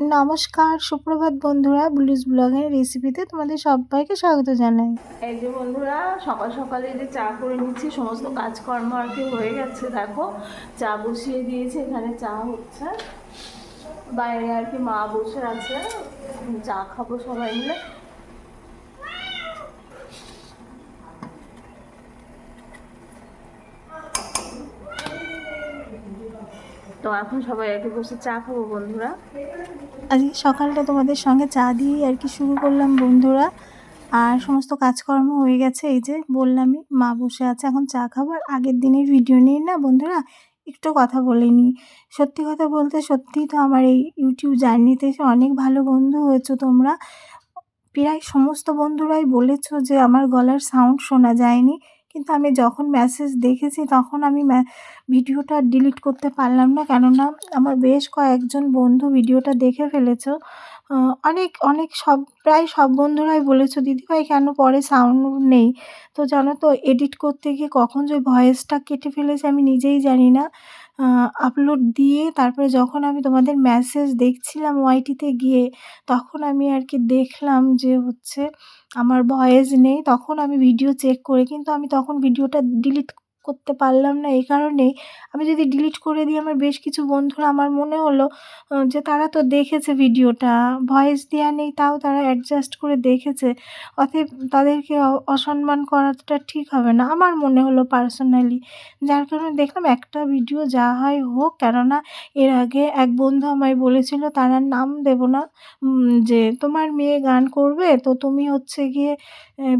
নমস্কার, সুপ্রভাত বন্ধুরা ব্লুজ ব্লগের রেসিপিতে তোমাদের সবাইকে স্বাগত জানাই। এই যে বন্ধুরা, সকাল সকালে যে চা করে নিচ্ছি, সমস্ত কাজকর্ম আর কি হয়ে গেছে, দেখো। চা বসিয়ে দিয়েছে, এখানে চা হচ্ছে। বাইরে আর কি মা বসে আছে, চা খাব সবাই মিলে। এখন সবাই আর বসে চা খাব, বন্ধুরা। আজকে সকালটা তোমাদের সঙ্গে চা দিয়েই আর কি শুরু করলাম, বন্ধুরা। আর সমস্ত কাজকর্ম হয়ে গেছে, এই যে বললামই, মা বসে আছে, এখন চা খাব। আর আগের দিনের ভিডিও নিয়ে না, বন্ধুরা, একটু কথা বলিনি সত্যি কথা বলতে, সত্যিই তো আমার এই ইউটিউব জার্নিতে এসে অনেক ভালো বন্ধু হয়েছো তোমরা। প্রায় সমস্ত বন্ধুরাই বলেছ যে আমার গলার সাউন্ড শোনা যায়নি। কিন্তু আমি যখন মেসেজ দেখেছি তখন আমি ভিডিওটা ডিলিট করতে পারলাম না। কেননা আমার বেশ কয়েকজন বন্ধু ভিডিওটা দেখে ফেলেছ। অনেক অনেক সব, প্রায় সব বন্ধুরাই বলেছ দিদিভাই কেন পরে সাউন্ড নেই? তো জানো তো এডিট করতে গিয়ে কখন যে ভয়েসটা কেটে ফেলেছে আমি নিজেই জানি না। আপলোড দিয়ে তারপরে যখন আমি তোমাদের মেসেজ দেখছিলাম ওয়াইটিতে গিয়ে, তখন আমি আর কি দেখলাম যে হচ্ছে আমার ভয়েস নেই তখন আমি ভিডিও চেক করে কিন্তু আমি তখন ভিডিওটা ডিলিট করতে পারলাম না এই কারণেই। আমি যদি ডিলিট করে দিই, আমার বেশ কিছু বন্ধুরা আমার মনে হলো যে তারা তো দেখেছে ভিডিওটা ভয়েস দেওয়া নেই, তাও তারা অ্যাডজাস্ট করে দেখেছে। অতএব তাদেরকে অসম্মান করাটা ঠিক হবে না। আমার মনে হলো পার্সোনালি যার কারণে দেখলাম একটা ভিডিও যা হয় হোক, কেননা এর আগে এক বন্ধু আমায় বলেছিল, তারা নাম দেব না যে তোমার মেয়ে গান করবে, তো তুমি হচ্ছে গিয়ে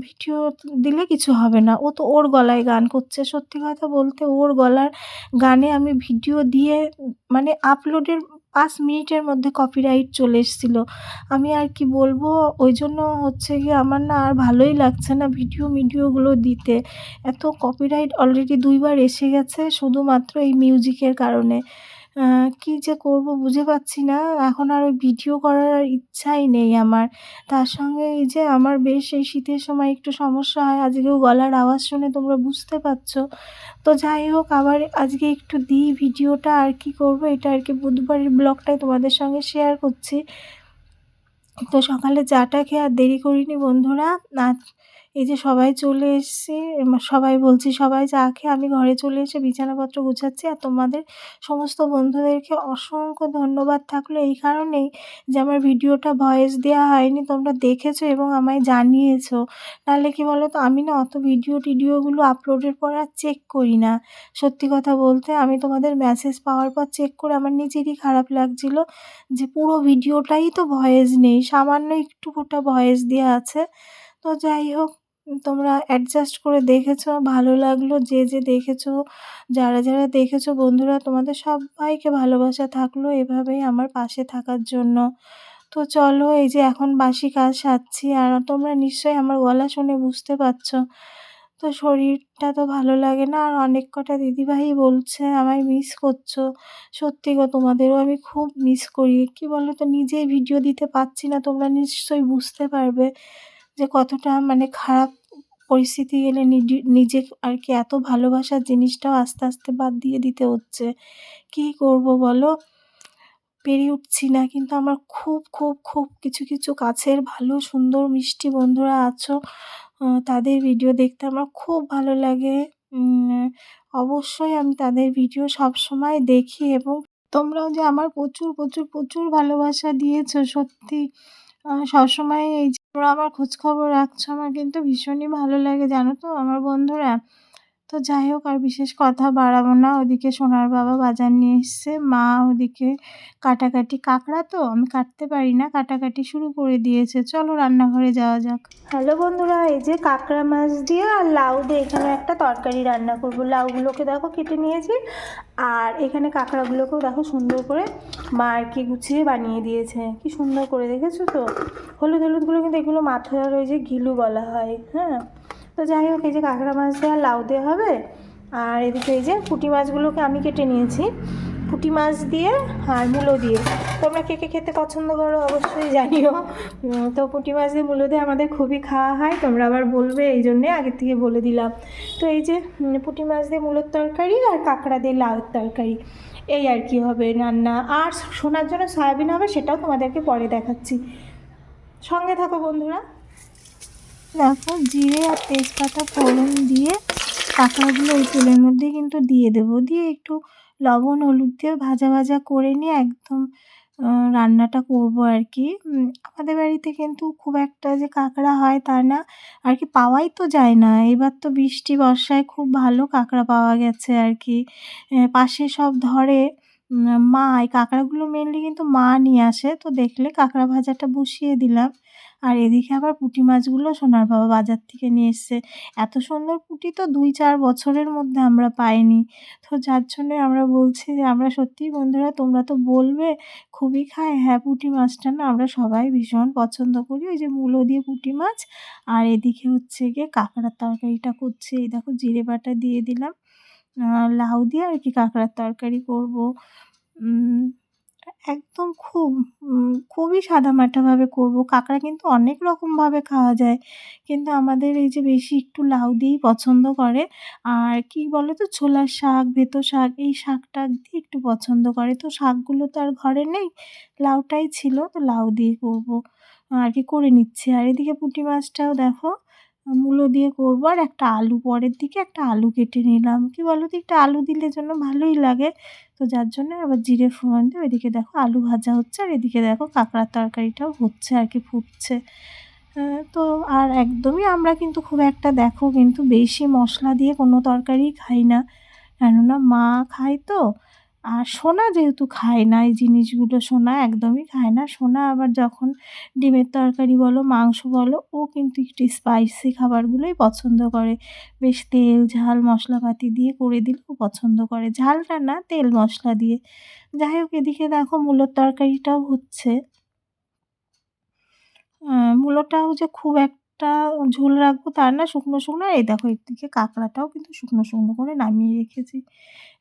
ভিডিও দিলে কিছু হবে না। ও তো ওর গলায় গান করছে, সত্যি কথা বলতে ওর গলার গানে আমি ভিডিও দিয়ে মানে আপলোডের পাঁচ মিনিটের মধ্যে কপিরাইট চলে এসেছিল। আমি আর কি বলব, ওই জন্য হচ্ছে কি আমার না আর ভালোই লাগছে না ভিডিও মিডিওগুলো দিতে। এত কপিরাইট অলরেডি দুইবার এসে গেছে শুধুমাত্র এই মিউজিকের কারণে। কী যে করব বুঝে পাচ্ছি না। এখন আর ওই ভিডিও করার আর ইচ্ছাই নেই আমার। তার সঙ্গে এই যে আমার বেশ এই শীতের সময় একটু সমস্যা হয়। আজকেও গলার আওয়াজ শুনে তোমরা বুঝতে পারছ। তো যাই হোক, আবার আজকে একটু দিই ভিডিওটা। আর কি করব এটা আর কি বুধবারের ব্লগটাই তোমাদের সঙ্গে শেয়ার করছি। তো সকালে চাটা খেয়ে আর দেরি করিনি বন্ধুরা। আর এই যে সবাই চলে এসছে সবাই বলছি সবাই চা খেয়ে আমি ঘরে চলে এসে বিছানাপত্র গুছাচ্ছি। আর তোমাদের সমস্ত বন্ধুদেরকে অসংখ্য ধন্যবাদ থাকল এই কারণেই যে আমার ভিডিওটা ভয়েস দেওয়া হয়নি, তোমরা দেখেছ এবং আমায় জানিয়েছো। নাহলে কি বলো তো আমি না অত ভিডিও টিডিওগুলো আপলোডের পর আর চেক করি না। সত্যি কথা বলতে আমি তোমাদের মেসেজ পাওয়ার পর চেক করে আমার নিজেরই খারাপ লাগছিল যে পুরো ভিডিওটাই তো ভয়েস নেই, সামান্য একটু ফোটা ভয়েস দেওয়া আছে। তো যাই হোক তোমরা অ্যাডজাস্ট করে দেখেছ, ভালো লাগল, যে যে দেখেছ, যারা যারা দেখেছ, বন্ধুরা, তোমাদের সবাইকে ভালোবাসা থাকল এভাবেই আমার পাশে থাকার জন্য। তো চলো, এই যে এখন বাসি কাজ সারছি, আর তোমরা নিশ্চয়ই আমার গলা শুনে বুঝতে পারছ। তো শরীরটা তো ভালো লাগে না, আর অনেক কটা দিদিভাই বলছে, আমায় মিস করছ। সত্যি গো, তোমাদেরও আমি খুব মিস করি। কি বলো তো নিজেই ভিডিও দিতে পারছি না, তোমরা নিশ্চয়ই বুঝতে পারবে। যে কতটা মানে খারাপ পরিস্থিতি এলে নিজে আর কি এত ভালোবাসার জিনিসটাও আস্তে আস্তে বাদ দিয়ে দিতে হচ্ছে। কী করব বলো? পেরিয়ে উঠছি না, কিন্তু আমার খুব খুব খুব কিছু কিছু কাছের ভালো, সুন্দর, মিষ্টি বন্ধুরা আছো। তাদের ভিডিও দেখতে আমার খুব ভালো লাগে। অবশ্যই আমি তাদের ভিডিও সব সময় দেখি এবং তোমরাও যে আমার প্রচুর প্রচুর প্রচুর ভালোবাসা দিয়েছ, সত্যি। সবসময় এই তোমরা আমার খোঁজখবর রাখছো আমার কিন্তু ভীষণই ভালো লাগে জানো তো? আমার বন্ধুরা তো যাই হোক, আর বিশেষ কথা বাড়াবো না। ওদিকে সোনার বাবা বাজার নিয়ে এসছে। মা ওদিকে কাটাকাটি কাঁকড়া তো, আমি কাটতে পারি না। কাটাকাটি শুরু করে দিয়েছে। চলো রান্নাঘরে যাওয়া যাক। হ্যালো বন্ধুরা, এই যে কাঁকড়া মাছ দিয়ে আর লাউ দিয়ে এখানে একটা তরকারি রান্না করব। লাউগুলোকে দেখো কেটে নিয়েছি। আর এখানে কাঁকড়াগুলোকেও দেখো সুন্দর করে মা আর কি গুছিয়ে বানিয়ে দিয়েছে। কি সুন্দর করে, দেখেছ তো? হলুদ হলুদগুলো কিন্তু এগুলো মাথার ওই যে ঘিলু বলা হয় হ্যাঁ? তো যাই হোক, এই যে কাঁকড়া মাছ দেওয়া, লাউ দেওয়া হবে। আর এদিকে এই যে পুঁটি মাছগুলোকে আমি কেটে নিয়েছি। পুঁটি মাছ দিয়ে আর মূলো দিয়ে। তোমরা কে কে খেতে পছন্দ করো অবশ্যই জানিও। তো পুঁটি মাছ দিয়ে মূলো দিয়ে আমাদের খুবই খাওয়া হয়। তোমরা আবার বলবে, এই জন্যে আগের থেকে বলে দিলাম। তো এই যে পুঁটি মাছ দিয়ে মূলোর তরকারি আর কাঁকড়া দিয়ে লাউয়ের তরকারি। এই আর কি হবে রান্না। আর শোনার জন্য সয়াবিন হবে, সেটাও তোমাদেরকে পরে দেখাচ্ছি। সঙ্গে থাকো বন্ধুরা। দেখো জিরে আর তেজপাতা ফোড়ন দিয়ে কাঁকড়াগুলো ওই তেলের মধ্যে কিন্তু দিয়ে দেবো। দিয়ে একটু লবণ, হলুদ দিয়ে ভাজা ভাজা করে নিয়ে একদম রান্নাটা করব আর কি। আমাদের বাড়িতে কিন্তু খুব একটা যে কাঁকড়া হয় তা না। আর কি পাওয়াই তো যায় না। এবার তো বৃষ্টি, বর্ষায় খুব ভালো কাঁকড়া পাওয়া গেছে আর কি। পাশে সব ধরে মা, এই কাঁকড়াগুলো মেনলি কিন্তু মা নিয়ে আসে। তো দেখলে কাঁকড়া ভাজাটা বসিয়ে দিলাম। আর এদিকে আবার পুঁটি মাছগুলো সোনার বাবা বাজার থেকে নিয়ে এসছে। এত সুন্দর পুঁটি তো দুই চার বছরের মধ্যে আমরা পাইনি। তো যার জন্যে আমরা বলছি যে, আমরা সত্যিই বন্ধুরা, তোমরা তো বলবে, খুবই খায়। হ্যাঁ পুঁটি মাছটা না আমরা সবাই ভীষণ পছন্দ করি। ওই যে মূলো দিয়ে পুঁটি মাছ আর এদিকে হচ্ছে গিয়ে কাঁকড়ার তরকারিটা করছি। এই দেখো জিরে বাটা দিয়ে দিলাম। লাউ দিয়ে আর কি কাঁকড়ার তরকারি করব। একদম খুব খুবই সাদামাটাভাবে করব। কাঁকড়া কিন্তু অনেক রকমভাবে খাওয়া যায়। কিন্তু আমাদের এই যে বেশি একটু লাউ দিয়েই পছন্দ করে, আর কি বলো তো, ছোলার শাক বেতো শাক, এই শাক টাক দিয়ে একটু পছন্দ করে। তো শাকগুলো তো আর ঘরে নেই, লাউটাই ছিল, তো লাউ দিয়ে করব। আর কি করে নিচ্ছে? আর এদিকে পুঁটি মাছটাও দেখো মূলো দিয়ে করব আর একটা আলু পরের দিকে একটা আলু কেটে নিলাম। কি বলো তো একটা আলু দিলে জন্য ভালোই লাগে। তো যার জন্য আবার জিরে ফোড়ন দিয়ে ওইদিকে দেখো আলু ভাজা হচ্ছে আর এদিকে দেখো কাঁকড়ার তরকারিটাও হচ্ছে আর কি ফুটছে। তো আর একদমই আমরা কিন্তু খুব একটা দেখো কিন্তু বেশি মশলা দিয়ে কোনো তরকারি খাই না। কেননা মা খায় তো। আর সোনা যেহেতু খায় না, এই জিনিসগুলো সোনা একদমই খায় না। সোনা আবার যখন ডিমের তরকারি বলো, মাংস বলো, ও কিন্তু একটু স্পাইসি খাবারগুলোই পছন্দ করে। বেশ তেল, ঝাল, মশলাপাতি দিয়ে করে দিলেও পছন্দ করে। ঝালটা না, তেল, মশলা দিয়ে। যাই হোক, এদিকে দেখো মূলোর তরকারিটাও হচ্ছে। মূলোটাও যে খুব একটা ঝোল রাখব, তার না শুকনো শুকনো, এই দেখো এদিকে কাঁকড়াটাও কিন্তু শুকনো শুকনো করে নামিয়ে রেখেছি।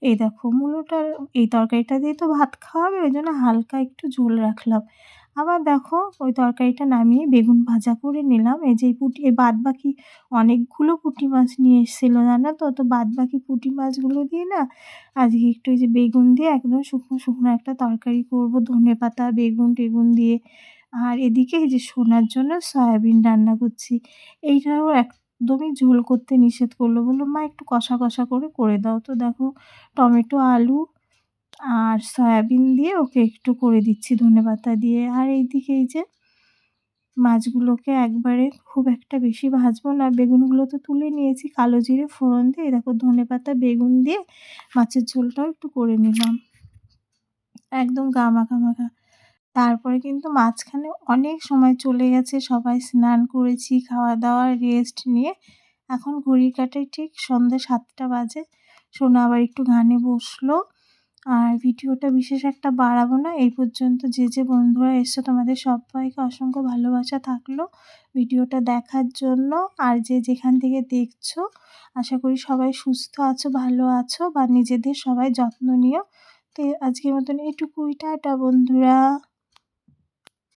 এই দেখো মূলোটার এই তরকারিটা দিয়ে তো ভাত খাওয়াবে ওই জন্য হালকা একটু ঝোল রাখলাম। আবার দেখো ওই তরকারিটা নামিয়ে বেগুন ভাজা করে নিলাম। এই যে পুঁটি, এই বাদ বাকি অনেকগুলো পুঁটি মাছ নিয়ে এসেছিল, জানো তো? তো বাদ বাকি পুঁটি মাছগুলো দিয়ে না আজকে একটু এই যে বেগুন দিয়ে একদম শুকনো শুকনো একটা তরকারি করব। ধনে পাতা বেগুন টেগুন দিয়ে আর এদিকে এই যে সোনার জন্য সয়াবিন রান্না করছি, এইটাও একদমই ঝোল করতে নিষেধ করল বলল, মা, একটু কষা কষা করে করে দাও তো, দেখো টমেটো, আলু আর সয়াবিন দিয়ে ওকে একটু করে দিচ্ছি ধনেপাতা দিয়ে। আর এইদিকে এই যে মাছগুলোকে একবারে খুব একটা বেশি ভাজবো না, বেগুনগুলো তো তুলে নিয়েছি, কালো জিরে ফোড়ন দিয়ে দেখো ধনেপাতা বেগুন দিয়ে মাছের ঝোলটাও একটু করে নিলাম। একদম গা মাখা মাখা। তারপরে কিন্তু মাঝখানে অনেক সময় চলে গেছে, সবাই স্নান করেছি খাওয়া দাওয়া রেস্ট নিয়ে। এখন ঘড়ির কাটায় ঠিক সন্ধ্যে সাতটা বাজে। সোনা আবার একটু গানে বসল। আর ভিডিওটা বিশেষ একটা বাড়াবো না, এই পর্যন্ত যে যে বন্ধুরা এসছো, তোমাদের সবাইকে অসংখ্য ভালোবাসা থাকল ভিডিওটা দেখার জন্য। আর যে, যেখান থেকে দেখছ, আশা করি সবাই সুস্থ আছো, ভালো আছো, বা নিজেদের সবাই যত্ন নিও। তো আজকের মতন এটুকুই, টাটা বন্ধুরা।